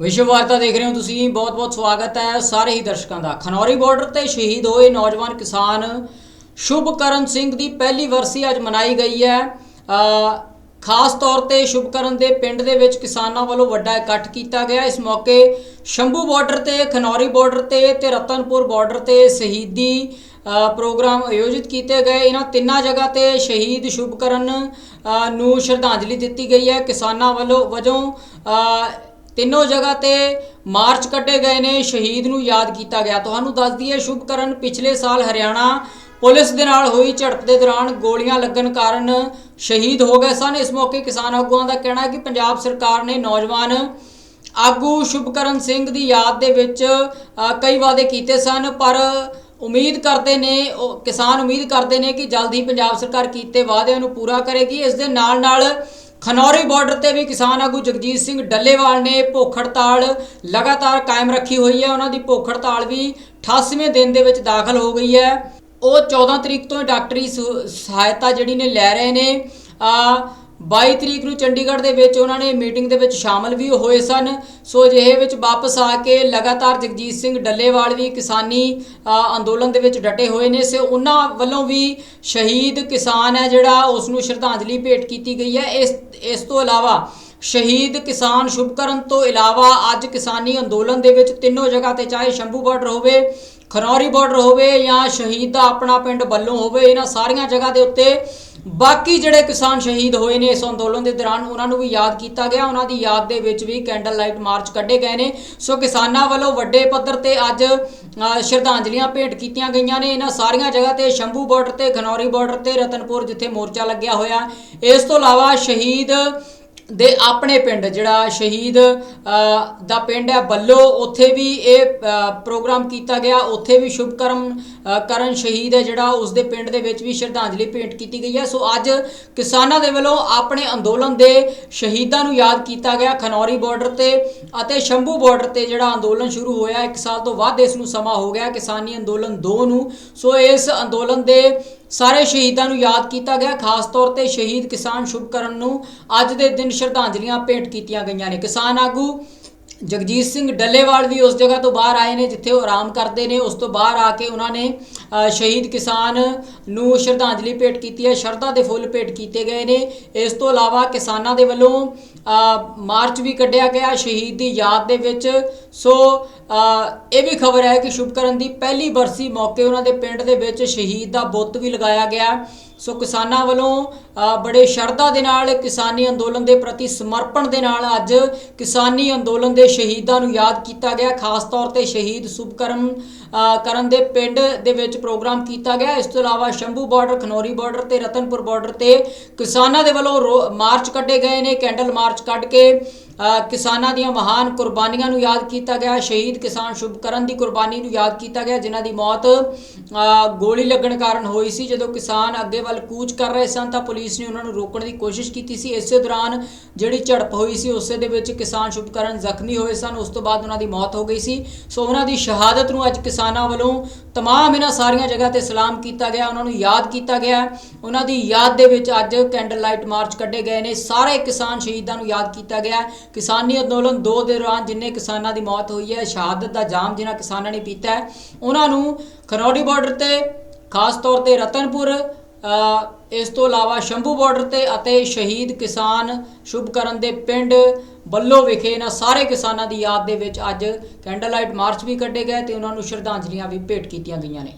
ਵਿਸ਼ਵ ਵਾਰਤਾ ਦੇਖ ਰਹੇ ਹੋ ਤੁਸੀਂ ਬਹੁਤ-ਬਹੁਤ ਸਵਾਗਤ ਹੈ ਸਾਰੇ ਹੀ ਦਰਸ਼ਕਾਂ ਦਾ। ਖਨੌਰੀ ਬਾਰਡਰ ਤੇ ਸ਼ਹੀਦ ਹੋਏ ਨੌਜਵਾਨ ਕਿਸਾਨ ਸ਼ੁਭਕਰਨ ਸਿੰਘ ਦੀ ਪਹਿਲੀ ਵਰਸੀ ਅੱਜ ਮਨਾਈ ਗਈ ਹੈ। ਖਾਸ ਤੌਰ ਤੇ ਸ਼ੁਭਕਰਨ ਦੇ ਪਿੰਡ ਦੇ ਵਿੱਚ ਕਿਸਾਨਾਂ ਵੱਲੋਂ ਵੱਡਾ ਇਕੱਠ ਕੀਤਾ ਗਿਆ। ਇਸ ਮੌਕੇ ਸ਼ੰਭੂ ਬਾਰਡਰ ਤੇ, ਖਨੌਰੀ ਬਾਰਡਰ ਤੇ ਤੇ ਰਤਨਪੁਰ ਬਾਰਡਰ ਤੇ ਸ਼ਹੀਦੀ ਪ੍ਰੋਗਰਾਮ ਆਯੋਜਿਤ ਕੀਤੇ ਗਏ। ਇਹਨਾਂ ਤਿੰਨਾਂ ਜਗ੍ਹਾ ਤੇ ਸ਼ਹੀਦ ਸ਼ੁਭਕਰਨ ਨੂੰ ਸ਼ਰਧਾਂਜਲੀ ਦਿੱਤੀ ਗਈ ਹੈ। ਕਿਸਾਨਾਂ ਵੱਲੋਂ ਵਜੋਂ ਤਿੰਨੋਂ ਜਗ੍ਹਾ ਤੇ ਮਾਰਚ ਕੱਢੇ ਗਏ ਨੇ, ਸ਼ਹੀਦ ਨੂੰ ਯਾਦ ਕੀਤਾ ਗਿਆ। ਤੁਹਾਨੂੰ ਦੱਸ ਦਈਏ, ਸ਼ੁਭਕਰਨ ਪਿਛਲੇ ਸਾਲ ਹਰਿਆਣਾ ਪੁਲਿਸ ਦੇ ਨਾਲ ਹੋਈ ਝੜਪ ਦੇ ਦੌਰਾਨ ਗੋਲੀਆਂ ਲੱਗਣ ਕਾਰਨ ਸ਼ਹੀਦ ਹੋ ਗਏ ਸਨ। ਇਸ ਮੌਕੇ ਕਿਸਾਨ ਆਗੂਆਂ ਦਾ ਕਹਿਣਾ ਹੈ ਕਿ ਪੰਜਾਬ ਸਰਕਾਰ ਨੇ ਨੌਜਵਾਨ ਆਗੂ ਸ਼ੁਭਕਰਨ ਸਿੰਘ ਦੀ ਯਾਦ ਦੇ ਵਿੱਚ ਕਈ ਵਾਅਦੇ ਕੀਤੇ ਸਨ, ਪਰ ਉਮੀਦ ਕਰਦੇ ਨੇ ਕਿਸਾਨ ਉਮੀਦ ਕਰਦੇ ਨੇ ਕਿ ਜਲਦ ਹੀ ਪੰਜਾਬ ਸਰਕਾਰ ਕੀਤੇ ਵਾਅਦਿਆਂ ਨੂੰ ਪੂਰਾ ਕਰੇਗੀ। ਇਸ ਦੇ ਨਾਲ ਨਾਲ ਖਨੌਰੀ ਬਾਰਡਰ ਤੇ ਵੀ ਕਿਸਾਨ ਆਗੂ ਜਗਜੀਤ ਸਿੰਘ ਡੱਲੇਵਾਲ ਨੇ ਭੁੱਖ ਹੜਤਾਲ ਲਗਾਤਾਰ ਕਾਇਮ ਰੱਖੀ ਹੋਈ ਹੈ। ਉਹਨਾਂ ਦੀ ਭੁੱਖ ਹੜਤਾਲ ਵੀ 88ਵੇਂ ਦਿਨ ਦੇ ਵਿੱਚ ਦਾਖਲ ਹੋ ਗਈ ਹੈ। ਉਹ 14 ਤਰੀਕ ਤੋਂ ਡਾਕਟਰੀ ਸਹਾਇਤਾ ਜਿਹੜੀ ਨੇ ਲੈ ਰਹੇ ਨੇ। ਆ 22 ਤਰੀਕ ਨੂੰ ਚੰਡੀਗੜ੍ਹ ਦੇ ਵਿੱਚ ਉਹਨਾਂ ਨੇ ਮੀਟਿੰਗ ਦੇ ਵਿੱਚ ਸ਼ਾਮਲ ਵੀ ਹੋਏ ਸਨ। ਸੋ ਅਜਿਹੇ ਵਿੱਚ ਵਾਪਸ ਆ ਕੇ ਲਗਾਤਾਰ ਜਗਜੀਤ ਸਿੰਘ ਡੱਲੇਵਾਲ ਵੀ ਕਿਸਾਨੀ ਅੰਦੋਲਨ ਦੇ ਵਿੱਚ ਡਟੇ ਹੋਏ ਨੇ। ਸੋ ਉਹਨਾਂ ਵੱਲੋਂ ਵੀ ਸ਼ਹੀਦ ਕਿਸਾਨ ਹੈ ਜਿਹੜਾ ਉਸ ਨੂੰ ਸ਼ਰਧਾਂਜਲੀ ਭੇਟ ਕੀਤੀ ਗਈ ਹੈ। ਇਸ ਇਸ ਤੋਂ ਇਲਾਵਾ ਸ਼ਹੀਦ ਕਿਸਾਨ ਸ਼ੁਭਕਰਨ ਤੋਂ ਇਲਾਵਾ ਅੱਜ ਕਿਸਾਨੀ ਅੰਦੋਲਨ ਦੇ ਵਿੱਚ ਤਿੰਨੋਂ ਜਗ੍ਹਾ ਤੇ ਚਾਹੇ ਸ਼ੰਭੂ ਬਾਰਡਰ ਹੋਵੇ ਖਨੌਰੀ ਬਾਰਡਰ ਹੋਵੇ ਜਾਂ ਸ਼ਹੀਦ ਦਾ ਆਪਣਾ ਪਿੰਡ ਬੱਲੋਂ ਹੋਵੇ, ਇਹਨਾਂ ਸਾਰੀਆਂ ਜਗ੍ਹਾ ਦੇ ਉੱਤੇ ਬਾਕੀ ਜਿਹੜੇ ਕਿਸਾਨ ਸ਼ਹੀਦ ਹੋਏ ਨੇ ਇਸ ਅੰਦੋਲਨ ਦੇ ਦੌਰਾਨ, ਉਹਨਾਂ ਨੂੰ ਵੀ ਯਾਦ ਕੀਤਾ ਗਿਆ। ਉਹਨਾਂ ਦੀ ਯਾਦ ਦੇ ਵਿੱਚ ਵੀ ਕੈਂਡਲ ਲਾਈਟ ਮਾਰਚ ਕੱਢੇ ਗਏ ਨੇ। ਸੋ ਕਿਸਾਨਾਂ ਵੱਲੋਂ ਵੱਡੇ ਪੱਧਰ ਤੇ ਅੱਜ ਸ਼ਰਧਾਂਜਲੀਆਂ ਭੇਟ ਕੀਤੀਆਂ ਗਈਆਂ ਨੇ। ਇਹਨਾਂ ਸਾਰੀਆਂ ਜਗ੍ਹਾ ਤੇ ਸ਼ੰਭੂ ਬਾਰਡਰ ਤੇ ਖਨੌਰੀ ਬਾਰਡਰ ਤੇ ਰਤਨਪੁਰ ਜਿੱਥੇ ਮੋਰਚਾ ਲੱਗਿਆ ਹੋਇਆ। ਇਸ ਤੋਂ ਇਲਾਵਾ ਸ਼ਹੀਦ ਦੇ ਆਪਣੇ ਪਿੰਡ, ਜਿਹੜਾ ਸ਼ਹੀਦ ਦਾ ਪਿੰਡ ਹੈ ਬੱਲੋ, ਉੱਥੇ ਵੀ ਇਹ ਪ੍ਰੋਗਰਾਮ ਕੀਤਾ ਗਿਆ। ਉੱਥੇ ਵੀ ਸ਼ੁਭਕਰਮ ਕਰਨ ਸ਼ਹੀਦ ਹੈ ਜਿਹੜਾ ਉਸ ਦੇ ਪਿੰਡ ਦੇ ਵਿੱਚ ਵੀ ਸ਼ਰਧਾਂਜਲੀ ਭੇਂਟ ਕੀਤੀ ਗਈ ਹੈ। ਸੋ ਅੱਜ ਕਿਸਾਨਾਂ ਦੇ ਵੱਲੋਂ ਆਪਣੇ ਅੰਦੋਲਨ ਦੇ ਸ਼ਹੀਦਾਂ ਨੂੰ ਯਾਦ ਕੀਤਾ ਗਿਆ। ਖਨੌਰੀ ਬਾਰਡਰ ਤੇ ਅਤੇ ਸ਼ੰਭੂ ਬਾਰਡਰ ਤੇ ਜਿਹੜਾ ਅੰਦੋਲਨ ਸ਼ੁਰੂ ਹੋਇਆ, ਇੱਕ ਸਾਲ ਤੋਂ ਵੱਧ ਇਸ ਨੂੰ ਸਮਾਂ ਹੋ ਗਿਆ ਕਿਸਾਨੀ ਅੰਦੋਲਨ 2 ਨੂੰ। ਸੋ ਇਸ ਅੰਦੋਲਨ ਦੇ ਸਾਰੇ ਸ਼ਹੀਦਾਂ ਨੂੰ ਯਾਦ ਕੀਤਾ ਗਿਆ। ਖਾਸ ਤੌਰ ਤੇ ਸ਼ਹੀਦ ਕਿਸਾਨ ਸ਼ੁਭਕਰਨ ਨੂੰ ਅੱਜ ਦੇ ਦਿਨ ਸ਼ਰਧਾਂਜਲੀਆਂ ਭੇਂਟ ਕੀਤੀਆਂ ਗਈਆਂ ਨੇ। ਕਿਸਾਨ ਆਗੂ ਜਗਜੀਤ ਸਿੰਘ ਡੱਲੇਵਾਲ ਵੀ ਉਸ ਜਗ੍ਹਾ ਤੋਂ ਬਾਹਰ ਆਏ ਨੇ, ਜਿੱਥੇ ਉਹ ਆਰਾਮ ਕਰਦੇ ਨੇ। ਉਸ ਤੋਂ ਬਾਹਰ ਆ ਕੇ ਉਹਨਾਂ ਨੇ ਸ਼ਹੀਦ ਕਿਸਾਨ ਨੂੰ ਸ਼ਰਧਾਂਜਲੀ ਭੇਟ ਕੀਤੀ ਹੈ। ਸ਼ਰਧਾ ਦੇ ਫੁੱਲ ਭੇਟ ਕੀਤੇ ਗਏ ਨੇ। ਇਸ ਤੋਂ ਇਲਾਵਾ ਕਿਸਾਨਾਂ ਦੇ ਵੱਲੋਂ ਮਾਰਚ ਵੀ ਕੱਢਿਆ ਗਿਆ ਸ਼ਹੀਦ ਦੀ ਯਾਦ ਦੇ ਵਿੱਚ। ਸੋ ਇਹ ਵੀ ਖਬਰ ਹੈ ਕਿ ਸ਼ੁਭਕਰਨ ਦੀ ਪਹਿਲੀ ਬਰਸੀ ਮੌਕੇ ਉਹਨਾਂ ਦੇ ਪਿੰਡ ਦੇ ਵਿੱਚ ਸ਼ਹੀਦ ਦਾ ਬੁੱਤ ਵੀ ਲਗਾਇਆ ਗਿਆ। ਸੋ ਕਿਸਾਨਾਂ ਵੱਲੋਂ ਬੜੇ ਸ਼ਰਧਾ ਦੇ ਨਾਲ ਕਿਸਾਨੀ ਅੰਦੋਲਨ ਦੇ ਪ੍ਰਤੀ ਸਮਰਪਣ ਦੇ ਨਾਲ ਅੱਜ ਕਿਸਾਨੀ ਅੰਦੋਲਨ ਦੇ ਸ਼ਹੀਦਾਂ ਨੂੰ ਯਾਦ ਕੀਤਾ ਗਿਆ। ਖਾਸ ਤੌਰ ਤੇ ਸ਼ਹੀਦ ਸੁਭਕਰਮ ਕਰਨ ਦੇ ਪਿੰਡ ਦੇ ਵਿੱਚ ਪ੍ਰੋਗਰਾਮ ਕੀਤਾ ਗਿਆ। ਇਸ ਤੋਂ ਇਲਾਵਾ ਸ਼ੰਭੂ ਬਾਰਡਰ, ਖਨੌਰੀ ਬਾਰਡਰ ਤੇ ਰਤਨਪੁਰ ਬਾਰਡਰ ਤੇ ਕਿਸਾਨਾਂ ਦੇ ਵੱਲੋਂ ਰੋ- ਮਾਰਚ ਕੱਢੇ ਗਏ ਨੇ। ਕੈਂਡਲ ਮਾਰਚ ਕੱਢ ਕੇ ਕਿਸਾਨਾਂ ਦੀਆਂ ਮਹਾਨ ਕੁਰਬਾਨੀਆਂ ਨੂੰ ਯਾਦ ਕੀਤਾ ਗਿਆ। ਸ਼ਹੀਦ ਕਿਸਾਨ ਸ਼ੁਭਕਰਨ ਦੀ ਕੁਰਬਾਨੀ ਨੂੰ ਯਾਦ ਕੀਤਾ ਗਿਆ, ਜਿਨ੍ਹਾਂ ਦੀ ਮੌਤ ਗੋਲੀ ਲੱਗਣ ਕਾਰਨ ਹੋਈ ਸੀ। ਜਦੋਂ ਕਿਸਾਨ ਅੱਗੇ ਵੱਲ ਕੂਚ ਕਰ ਰਹੇ ਸਨ, ਤਾਂ ਪੁਲਿਸ ਨੇ ਉਹਨਾਂ ਨੂੰ ਰੋਕਣ ਦੀ ਕੋਸ਼ਿਸ਼ ਕੀਤੀ ਸੀ। ਇਸੇ ਦੌਰਾਨ ਜਿਹੜੀ ਝੜਪ ਹੋਈ ਸੀ, ਉਸੇ ਦੇ ਵਿੱਚ ਕਿਸਾਨ ਸ਼ੁਭਕਰਨ ਜ਼ਖਮੀ ਹੋਏ ਸਨ। ਉਸ ਤੋਂ ਬਾਅਦ ਉਹਨਾਂ ਦੀ ਮੌਤ ਹੋ ਗਈ ਸੀ। ਸੋ ਉਹਨਾਂ ਦੀ ਸ਼ਹਾਦਤ ਨੂੰ ਅੱਜ ਕਿਸਾਨਾਂ ਵੱਲੋਂ ਤਮਾਮ ਇਹਨਾਂ ਸਾਰੀਆਂ ਜਗ੍ਹਾ ਤੇ ਸਲਾਮ ਕੀਤਾ ਗਿਆ ਉਹਨਾਂ ਨੂੰ ਯਾਦ ਕੀਤਾ ਗਿਆ ਉਹਨਾਂ ਦੀ ਯਾਦ ਦੇ ਵਿੱਚ ਅੱਜ ਕੈਂਡਲ ਲਾਈਟ ਮਾਰਚ ਕੱਢੇ ਗਏ ਨੇ ਸਾਰੇ ਕਿਸਾਨ ਸ਼ਹੀਦਾਂ ਨੂੰ ਯਾਦ ਕੀਤਾ ਗਿਆ ਕਿਸਾਨੀ ਅੰਦੋਲਨ 2 ਦੇ ਦੌਰਾਨ ਜਿੰਨੇ ਕਿਸਾਨਾਂ ਦੀ ਮੌਤ ਹੋਈ ਹੈ ਸ਼ਹਾਦਤ ਦਾ ਜਾਮ ਜਿਨ੍ਹਾਂ ਕਿਸਾਨਾਂ ਨੇ ਪੀਤਾ ਹੈ ਉਹਨਾਂ ਨੂੰ ਖਨੌੜੀ ਬਾਰਡਰ ਤੇ ਖਾਸ ਤੌਰ ਤੇ ਰਤਨਪੁਰ ਇਸ ਤੋਂ ਇਲਾਵਾ ਸ਼ੰਭੂ ਬਾਰਡਰ ਤੇ ਅਤੇ ਸ਼ਹੀਦ ਕਿਸਾਨ ਸ਼ੁਭਕਰਨ ਦੇ ਪਿੰਡ ਬੱਲੋ ਵਿਖੇ ਇਹਨਾਂ ਸਾਰੇ ਕਿਸਾਨਾਂ ਦੀ ਯਾਦ ਦੇ ਵਿੱਚ ਅੱਜ ਕੈਂਡਲ ਲਾਈਟ ਮਾਰਚ ਵੀ ਕੱਢੇ ਗਏ ਤੇ ਉਹਨਾਂ ਨੂੰ ਸ਼ਰਧਾਂਜਲੀਆਂ ਵੀ ਭੇਟ ਕੀਤੀਆਂ ਗਈਆਂ ਨੇ।